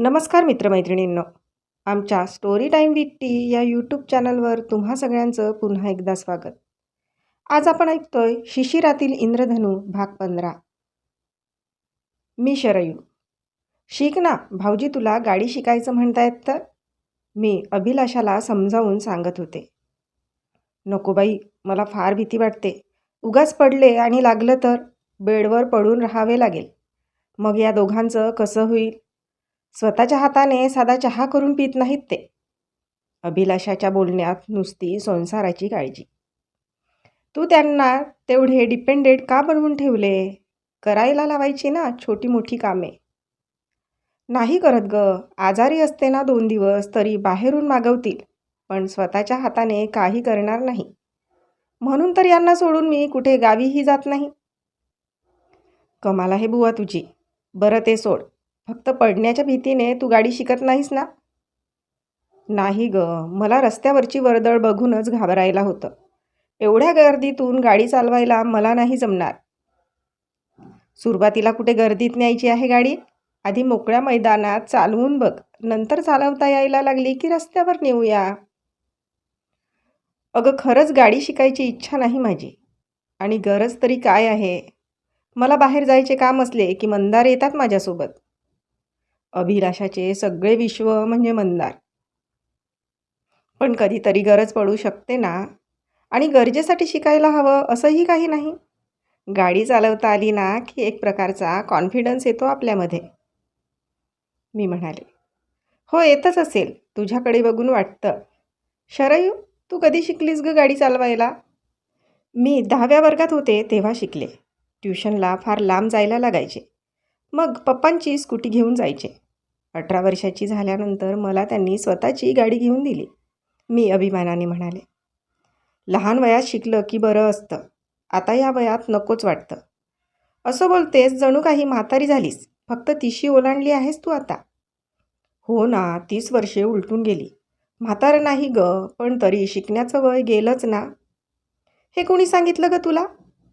नमस्कार मित्रमैत्रिणींनो. आमच्या स्टोरी टाईम विथ टी या यूट्यूब चॅनलवर तुम्हा सगळ्यांचं पुन्हा एकदा स्वागत. आज आपण ऐकतोय शिशिरातील इंद्रधनू भाग पंधरा. मी शरयू. शिक ना भाऊजी तुला गाडी शिकायचं म्हणतायत तर? मी अभिलाषाला समजावून सांगत होते. नको बाई मला फार भीती वाटते. उगाच पडले आणि लागलं तर बेडवर पडून राहावे लागेल. मग या दोघांचं कसं होईल? स्वतःच्या हाताने साधा चहा करून पित नाहीत ते. अभिलाषाच्या बोलण्यात नुसती संसाराची काळजी. तू त्यांना तेवढे डिपेंडेड का बनवून ठेवले? करायला लावायची ना छोटी मोठी कामे. नाही करत ग. आजारी असते ना दोन दिवस तरी बाहेरून मागवतील पण स्वतःच्या हाताने काही करणार नाही. म्हणून तर यांना सोडून मी कुठे गावीही जात नाही. कमाला हे बुवा तुझी. बरं ते सोड. फक्त पडण्याच्या भीतीने तू गाडी शिकत नाहीस ना? नाही ग. मला रस्त्यावरची वर्दळ बघूनच घाबरायला होतं. एवढ्या गर्दीतून गाडी चालवायला मला नाही जमणार. सुरुवातीला कुठे गर्दीत न्यायची आहे गाडी? आधी मोकळ्या मैदानात चालवून बघ. नंतर चालवता यायला लागली की रस्त्यावर नेऊया. अगं खरंच गाडी शिकायची इच्छा नाही माझी. आणि गरज तरी काय आहे? मला बाहेर जायचे काम असले की मंदार येतात माझ्यासोबत. अभिलाषाचे सगळे विश्व म्हणजे मंदार. पण कधीतरी गरज पडू शकते ना? आणि गरजेसाठी शिकायला हवं असंही काही नाही. गाडी चालवता आली ना की एक प्रकारचा कॉन्फिडन्स येतो आपल्यामध्ये. मी म्हणाले हो येतच असेल. तुझ्याकडे बघून वाटतं. शरयू तू कधी शिकलीस ग गाडी चालवायला? मी दहाव्या वर्गात होते तेव्हा शिकले. ट्युशनला फार लांब जायला लागायचे. मग पप्पांची स्कूटी घेऊन जायचे. अठरा वर्षाची झाल्यानंतर मला त्यांनी स्वतःची गाडी घेऊन दिली. मी अभिमानाने म्हणाले लहान वयात शिकलं की बरं असतं. आता या वयात नकोच वाटतं. असं बोलतेस जणू काही म्हातारी झालीस. फक्त तिशी ओलांडली आहेस तू आता. हो ना तीस वर्षे उलटून गेली. म्हातारं नाही ग पण तरी शिकण्याचं वय गेलंच ना. हे कोणी सांगितलं ग तुला?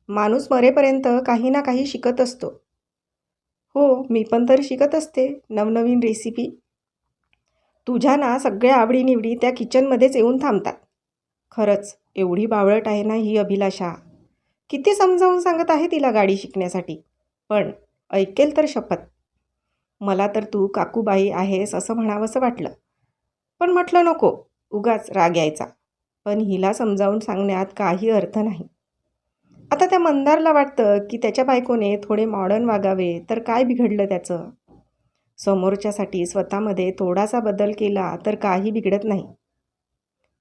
माणूस मरेपर्यंत काही ना काही शिकत असतो. हो मी पण तर शिकत असते. नवनवीन रेसिपी तुझ्या ना सगळ्या आवडीनिवडी त्या किचनमध्येच येऊन थांबतात. खरंच एवढी बावळट आहे ना ही अभिलाषा. किती समजावून सांगत आहे तिला गाडी शिकण्यासाठी. पण ऐकेल तर शपथ. मला तर तू काकूबाई आहेस असं म्हणावंसं वाटलं. पण म्हटलं नको उगाच राग यायचा. पण हिला समजावून सांगण्यात काही अर्थ नाही. आता त्या मंदारला वाटतं की त्याच्या बायकोने थोडे मॉडर्न वागावे तर काय बिघडलं त्याचं? समोरच्यासाठी स्वतःमध्ये थोडासा बदल केला तर काही बिघडत नाही.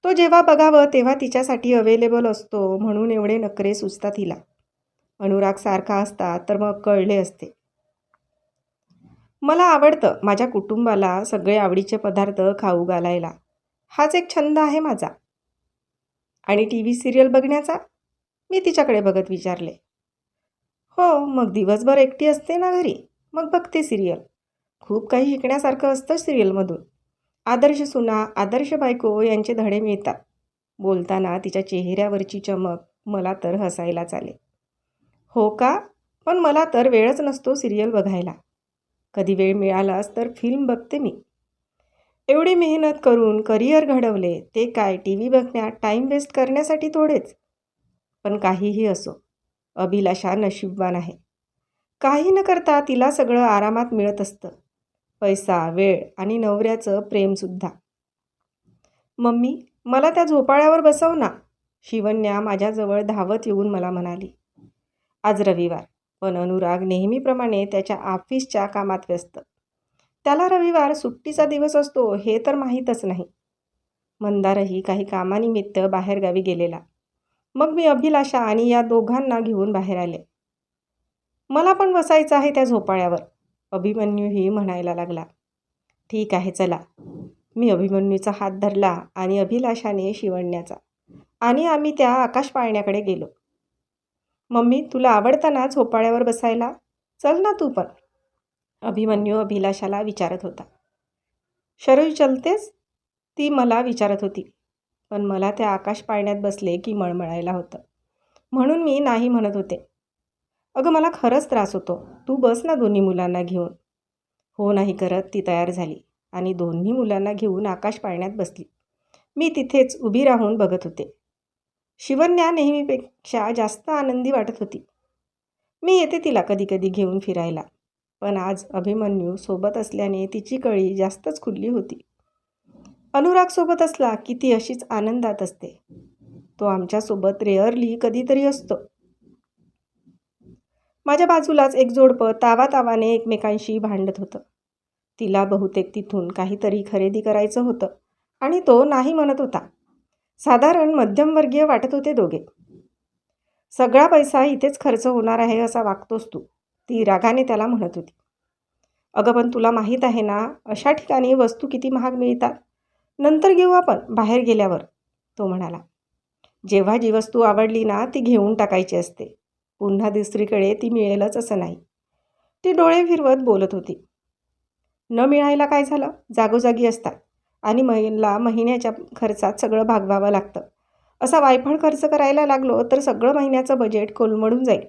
तो जेव्हा बघावं तेव्हा तिच्यासाठी अवेलेबल असतो म्हणून एवढे नखरे सुचतात हिला. अनुराग सारखा असता तर मग कळले असते. मला आवडतं माझ्या कुटुंबाला सगळे आवडीचे पदार्थ खाऊ घालायला. हाच एक छंद आहे माझा. आणि टी व्ही सिरियल बघण्याचा? मी तिच्याकडे बघत विचारले. हो मग दिवसभर एकटी असते ना घरी? मग बघते सिरियल. खूप काही शिकण्यासारखं असतं सिरियलमधून. आदर्श सुना आदर्श बायको यांचे धडे मिळतात. बोलताना तिच्या चेहऱ्यावरची चमक मला तर हसायला आले. हो का? पण मला तर वेळच नसतो सिरियल बघायला. कधी वेळ मिळालाच तर फिल्म बघते मी. एवढी मेहनत करून करिअर घडवले ते काय टी व्ही बघण्यात टाईम वेस्ट करण्यासाठी थोडेच. पण काहीही असो अभिलाषा नशीबवान आहे. काही न करता तिला सगळं आरामात मिळत असतं. पैसा वेळ आणि नवऱ्याचं प्रेमसुद्धा मम्मी मला त्या झोपाळ्यावर बसव ना शिवन्या माझ्याजवळ धावत येऊन मला म्हणाली. आज रविवार पण अनुराग नेहमीप्रमाणे त्याच्या ऑफिसच्या कामात व्यस्त. त्याला रविवार सुट्टीचा दिवस असतो हे तर माहीतच नाही. मंदारही काही कामानिमित्त बाहेरगावी गेलेला. मग मी अभिलाषा आणि या दोघांना घेऊन बाहेर आले. मला पण बसायचं आहे त्या झोपाळ्यावर अभिमन्यूही म्हणायला लागला. ठीक आहे चला. मी अभिमन्यूचा हात धरला आणि अभिलाषाने शिवण्याचा. आणि आम्ही त्या आकाश पाळण्याकडे गेलो. मम्मी तुला आवडतं ना झोपाळ्यावर बसायला? चल ना तू पण. अभिमन्यू अभिलाषाला विचारत होता. शरू चलतेस? ती मला विचारत होती. पण मला त्या आकाश पाळण्यात बसले की मळमळायला होतं. म्हणून मी नाही म्हणत होते. अगं मला खरंच त्रास होतो. तू बस ना दोन्ही मुलांना घेऊन. हो नाही करत ती तयार झाली आणि दोन्ही मुलांना घेऊन आकाश पाळण्यात बसली. मी तिथेच उभी राहून बघत होते. शिवन्या नेहमीपेक्षा जास्त आनंदी वाटत होती. मी येते तिला कधीकधी घेऊन फिरायला. पण आज अभिमन्यू सोबत असल्याने तिची कळी जास्तच खुलली होती. अनुराग सोबत असला की ती अशीच आनंदात असते. तो आमच्यासोबत रेअरली कधीतरी असतो. माझ्या बाजूलाच एक जोडपं तावा तावाने एकमेकांशी भांडत होतं. तिला बहुतेक तिथून काहीतरी खरेदी करायचं होतं आणि तो नाही म्हणत होता. साधारण मध्यमवर्गीय वाटत होते दोघे. सगळा पैसा इथेच खर्च होणार आहे असा वागतोस तू ती रागाने त्याला म्हणत होती. अगं पण तुला माहीत आहे ना अशा ठिकाणी वस्तू किती महाग मिळतात. नंतर घेऊ आपण बाहेर गेल्यावर तो म्हणाला. जेव्हा जी वस्तू आवडली ना ती घेऊन टाकायची असते. पुन्हा दुसरीकडे ती मिळेलच असं नाही. ती डोळे फिरवत बोलत होती. न मिळायला काय झालं? जागोजागी असतात. आणि महिला महिन्याच्या खर्चात सगळं भागवावं लागतं. असा वायफळ खर्च करायला लागलो तर सगळं महिन्याचं बजेट कोलमडून जाईल.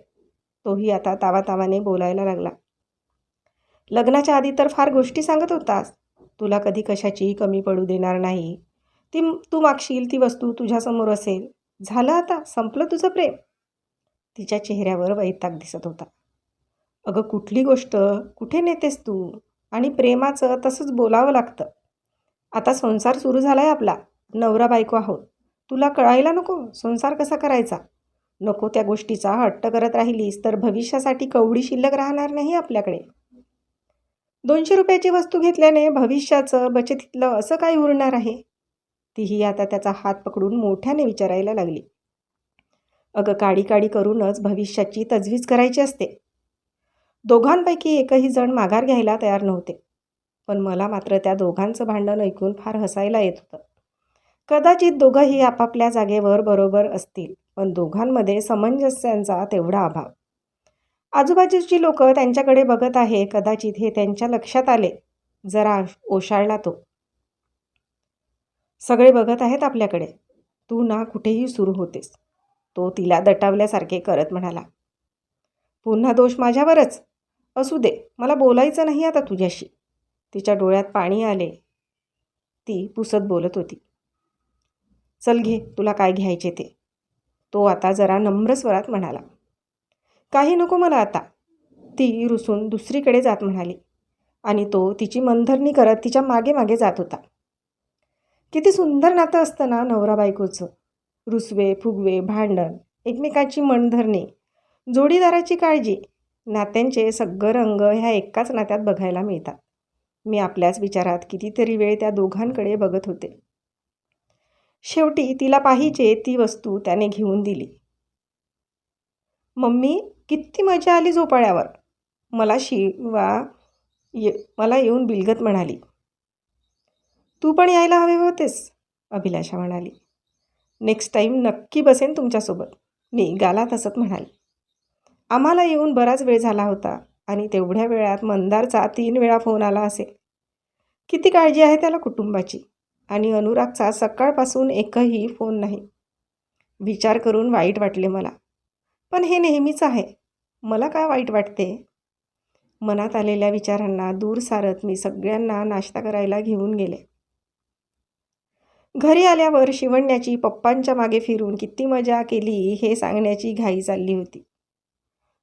तोही आता तावातावाने बोलायला लागला. लग्नाच्या आधी तर फार गोष्टी सांगत होतास. तुला कधी कशाचीही कमी पडू देणार नाही. ती तू मागशील ती वस्तू तुझ्यासमोर असेल. झालं आता? संपलं तुझं प्रेम? तिच्या चेहऱ्यावर वैताग दिसत होता. अगं कुठली गोष्ट? कुठे नेतेस तू? आणि प्रेमाचं तसंच बोलावं लागतं. आता संसार सुरू झाला आहे आपला. नवरा बायको आहोत. तुला कळायला नको? संसार कसा करायचा? नको त्या गोष्टीचा हट्ट करत राहिलीस तर भविष्यासाठी कवडी शिल्लक राहणार नाही आपल्याकडे. दोनशे रुपयाची वस्तू घेतल्याने भविष्याचं बचतीतलं असं काय उरणार आहे? तीही आता त्याचा हात पकडून मोठ्याने विचारायला लागली. अगं काडी काडी करूनच भविष्याची तजवीज करायची असते. दोघांपैकी एकही जण माघार घ्यायला तयार नव्हते. पण मला मात्र त्या दोघांचं भांडण ऐकून फार हसायला येत होतं. कदाचित दोघंही आपापल्या जागेवर बरोबर असतील पण दोघांमध्ये समंजस्यांचा तेवढा अभाव. आजूबाजूची लोक त्यांच्याकडे बघत आहे. कदाचित हे त्यांच्या लक्षात आले. जरा ओशाळला तो. सगळे बघत आहेत आपल्याकडे. तू ना कुठेही सुरू होतेस. तो तिला दटावल्यासारखे करत म्हणाला. पुन्हा दोष माझ्यावरच? असू दे मला बोलायचं नाही आता तुझ्याशी. तिच्या डोळ्यात पाणी आले. ती पुसत बोलत होती. चल घे तुला काय घ्यायचे ते. तो आता जरा नम्र स्वरात म्हणाला. काही नको मला आता. ती रुसून दुसरीकडे जात म्हणाली आणि तो तिची मनधरणी करत तिच्यामागे मागे जात होता. किती सुंदर नातं असतं ना नवरा बायकोचं. रुसवे फुगवे भांडण एकमेकाची मनधरणी जोडीदाराची काळजी नात्यांचे सगळं रंग ह्या एकाच नात्यात बघायला मिळतात. मी आपल्याच विचारात कितीतरी वेळ त्या दोघांकडे बघत होते. शेवटी तिला पाहिजे ती वस्तू त्याने घेऊन दिली. मम्मी किती मजा आली झोपाळ्यावर. मला शिवा ये मला येऊन बिलगत म्हणाली. तू पण यायला हवे होतेस अभिलाषा म्हणाली. नेक्स्ट टाईम नक्की बसेन तुमच्यासोबत मी गालात हसत म्हणाली. आम्हाला येऊन बराच वेळ झाला होता आणि तेवढ्या वेळात मंदारचा तीन वेळा फोन आला असेल. किती काळजी आहे त्याला कुटुंबाची? आणि अनुरागचा सकाळपासून एकही फोन नाही. विचार करून वाईट वाटले मला. पण हे नेहमीच आहे. मला काय वाईट वाटते? मनात आलेल्या विचारांना दूर सारत मी सगळ्यांना नाश्ता करायला घेऊन गेले. घरी आल्यावर शिवण्याची पप्पांच्या मागे फिरून किती मजा केली हे सांगण्याची घाई चालली होती.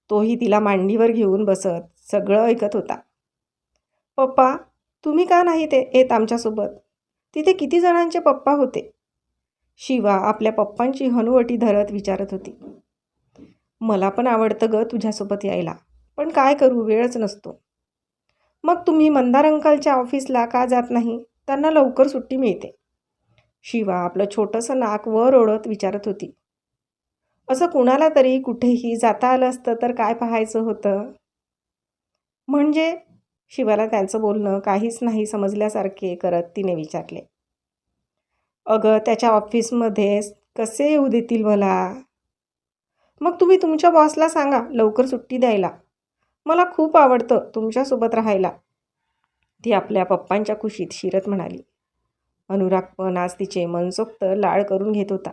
तोही तिला मांडीवर घेऊन बसत सगळं ऐकत होता. पप्पा तुम्ही का नाही ते येत आमच्यासोबत? तिथे किती जणांचे पप्पा होते? शिवा आपल्या पप्पांची हनुवटी धरत विचारत होती. मला पण आवडतं ग तुझ्यासोबत यायला. पण काय करू वेळच नसतो. मग तुम्ही मंदार अंकलच्या ऑफिसला का जात नाही? त्यांना लवकर सुट्टी मिळते. शिवा आपलं छोटंसं नाक वर ओढत विचारत होती. असं कुणाला तरी कुठेही जाता आलं असतं तर काय पाहायचं होतं? म्हणजे? शिवाला त्यांचं बोलणं काहीच नाही समजल्यासारखे करत तिने विचारले. अगं त्याच्या ऑफिसमध्ये कसे येऊ देतील मला? मग तुम्ही तुमच्या बॉसला सांगा लवकर सुट्टी द्यायला. मला खूप आवडतं तुमच्यासोबत राहायला. ती आपल्या पप्पांच्या खुशीत शिरत म्हणाली. अनुराग पण आज तिचे मनसोक्त लाळ करून घेत होता.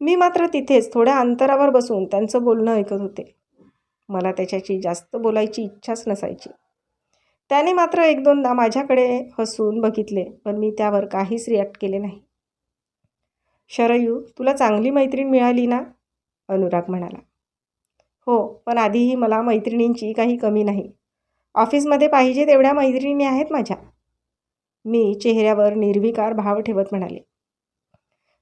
मी मात्र तिथेच थोड्या अंतरावर बसून त्यांचं बोलणं ऐकत होते. मला त्याच्याशी जास्त बोलायची इच्छाच नसायची. त्याने मात्र एक दोनदा माझ्याकडे हसून बघितले पण मी त्यावर काहीच रिॲक्ट केले नाही. शरयू तुला चांगली मैत्रीण मिळाली ना? अनुराग म्हणाला. हो पण आधीही मला मैत्रिणींची काही कमी नाही. ऑफिसमध्ये पाहिजे तेवढ्या मैत्रिणी आहेत माझ्या. मी चेहऱ्यावर निर्विकार भाव ठेवत म्हणाले.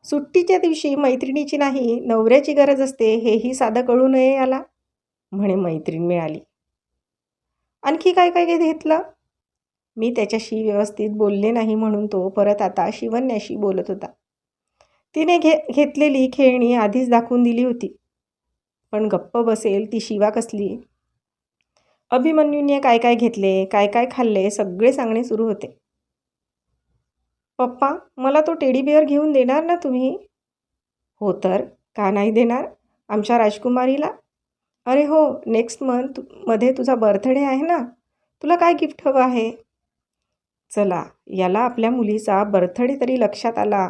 सुट्टीच्या दिवशी मैत्रिणीची नाही नवऱ्याची गरज असते हेही साधं कळू नये याला म्हणे मैत्रीण मिळाली. आणखी काय काय घेतलं? मी त्याच्याशी व्यवस्थित बोलले नाही म्हणून तो परत आता शिवन्याशी बोलत होता. तिने घे घेतलेली खेळणी आधीच दाखवून दिली होती. पण गप्प बसेल ती शिवा कसली? अभिमन्यूने काय काय घेतले काय काय खाल्ले सगळे सांगणे सुरू होते. पप्पा मला तो टेडी बिअर घेऊन देणार ना तुम्ही? हो तर का नाही देणार? आमच्या राजकुमारीला? अरे हो नेक्स्ट मंथमध्ये तुझा बर्थडे आहे ना? तुला काय गिफ्ट हवं आहे? चला याला आपल्या मुलीचा बर्थडे तरी लक्षात आला.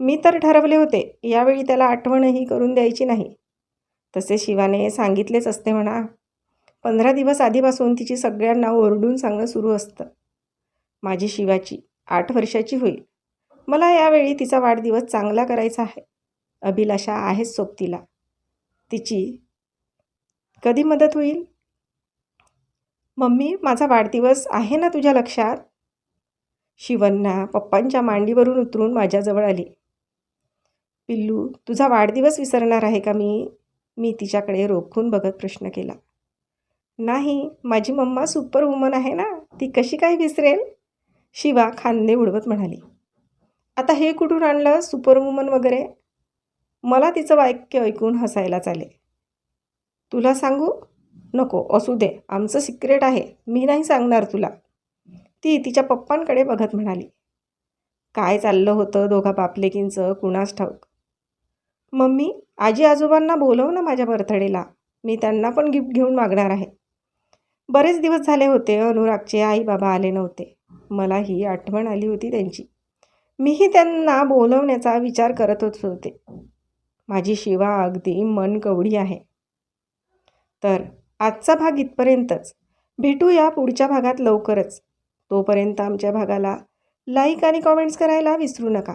मी तर ठरवले होते यावेळी त्याला आठवणही करून द्यायची नाही. तसे शिवाने सांगितलेच असते म्हणा. पंधरा दिवस आधीपासून तिची सगळ्यांना ओरडून सांगणं सुरू असतं. माझी शिवाची आठ वर्षाची होईल. मला यावेळी तिचा वाढदिवस चांगला करायचा आहे. अभिलाषा आहेच सोबतीला. तिची कधी मदत होईल? मम्मी माझा वाढदिवस आहे ना तुझ्या लक्षात? शिवन्ना पप्पांच्या मांडीवरून उतरून माझ्याजवळ आली. पिल्लू तुझा वाढदिवस विसरणार आहे का मी? मी तिच्याकडे रोखून बघत प्रश्न केला. नाही माझी मम्मा सुपर वुमन आहे ना ती कशी काय विसरेल? शिवा खांदे उडवत म्हणाली. आता हे कुठून आणलं सुपर वुमन वगैरे? मला तिचं वाक्य ऐकून हसायला चाले तुला सांगू? नको असू दे आमचं सिक्रेट आहे मी नाही सांगणार तुला. ती तिच्या पप्पांकडे बघत म्हणाली. काय चाललं होतं दोघा बापलेकींचं? कुणास ठाऊक? मम्मी आजी आजोबांना बोलव ना माझ्या बर्थडेला मी त्यांना पण गिफ्ट घेऊन मागणार आहे. बरेच दिवस झाले होते अनुरागचे आई बाबा आले नव्हते. मला ही आठवण आली होती त्यांची. मीही त्यांना बोलवण्याचा विचार करतच होते. माझी शिवा अगदी मन कवडी आहे. तर आजचा भाग इथपर्यंतच. भेटूया पुढच्या भागात लवकरच. तोपर्यंत आमच्या भागाला लाईक आणि कॉमेंट्स करायला विसरू नका.